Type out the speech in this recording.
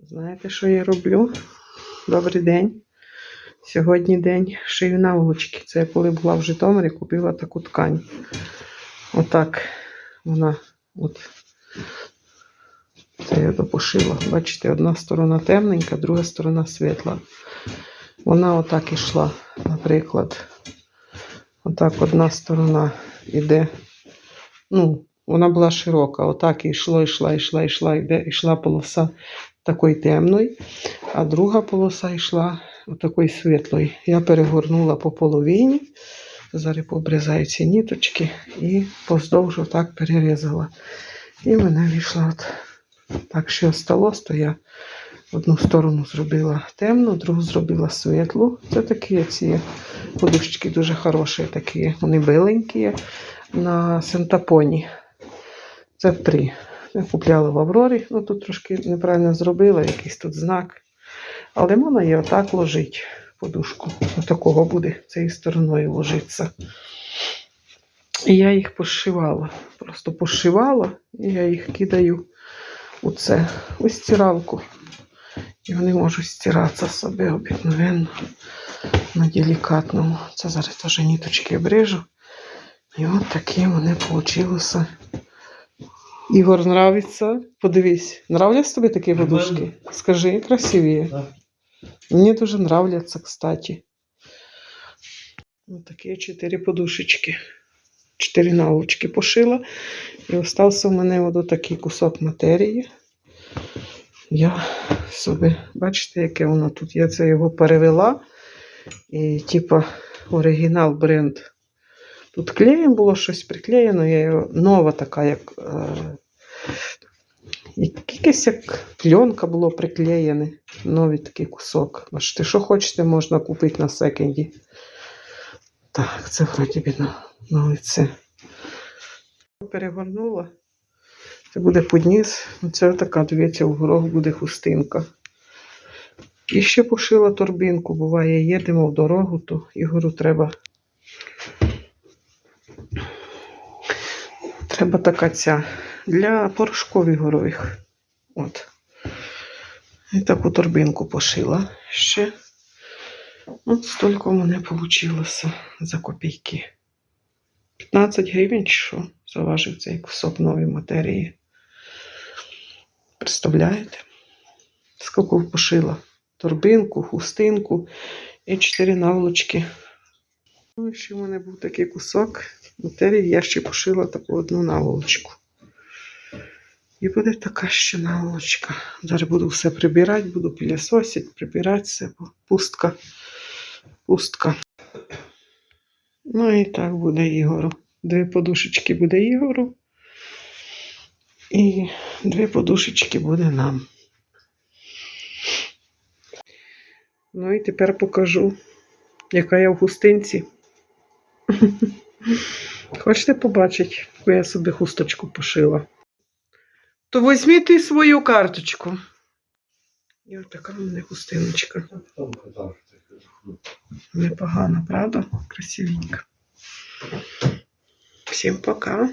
Знаєте, що я роблю? Добрий день. Сьогодні день шию наволочки. Це я коли була в Житомирі, купила таку ткань. Отак вона от. Це я допошила. Бачите, одна сторона темненька, друга сторона світла. Вона отак ішла, наприклад. Отак одна сторона йде. Ну, вона була широка. Отак і йшло, йшла, йшла, йшла, йде, йшла полоса такої темної, а друга полоса йшла отакої світлої. Я перегорнула по половині. Зараз пообрізаю ці ніточки і поздовж отак перерізала. І мене вийшла от так, що осталось, то я одну сторону зробила темну, другу зробила світлу. Це такі ці подушечки дуже хороші, такі, вони биленькі на синтапоні. Це три. Я купляла в Аврорі, ну тут трошки неправильно зробила, якийсь тут знак. Але можна її отак ложити, подушку. Отакого буде цією стороною ложиться. І я їх пошивала. Просто пошивала, і я їх кидаю у це, у стиралку. І вони можуть стиратися собі обикновенно на делікатному. Це зараз теж ніточки обрежу. І от такі вони получилися. Ігор, нравиться? Подивись, нравляться тобі такі подушки? Скажи, красиві. Да. Мне тоже нравятся, кстати. Вот такие чотири подушечки. Чотири наволочки пошила. І остався в мене от такий кусок матерії. Я собі, бачите, яке воно тут. Я це його перевела. І, типа, оригінал бренд. Тут клеєм було щось приклеєно, я його нова така, як. Е, якийсь як пленка було приклеєне. Новий такий кусок. Бачите, що хочете, можна купити на секонді. Так, це вроді би на, на. Перегорнула. Це буде подніс. Це така, дивіться, в горох буде хустинка. І ще пошила торбинку. Буває, їдемо в дорогу, то Ігору треба. Треба така ця для порошкових горових. От. І таку торбинку пошила ще. От стільки в мене вийшло за копійки. 15 гривень, що заважив цей кусок нової матерії. Представляєте? Скільки пошила? Торбинку, хустинку і 4 наволочки. Ну, ще в мене був такий кусок матерії, я ще пошила таку одну наволочку. І буде така ще наволочка. Зараз буду все прибирати, буду пілісосити, прибирати все, бо пустка. Пустка. Ну і так буде Ігору. Дві подушечки буде Ігору. І дві подушечки буде нам. Ну і тепер покажу, яка я в густинці. Хочете побачити, яку я собі хусточку пошила? То візьміть свою карточку. І от така в мене хустиночка. Непогана, правда? Красивенька. Всім пока.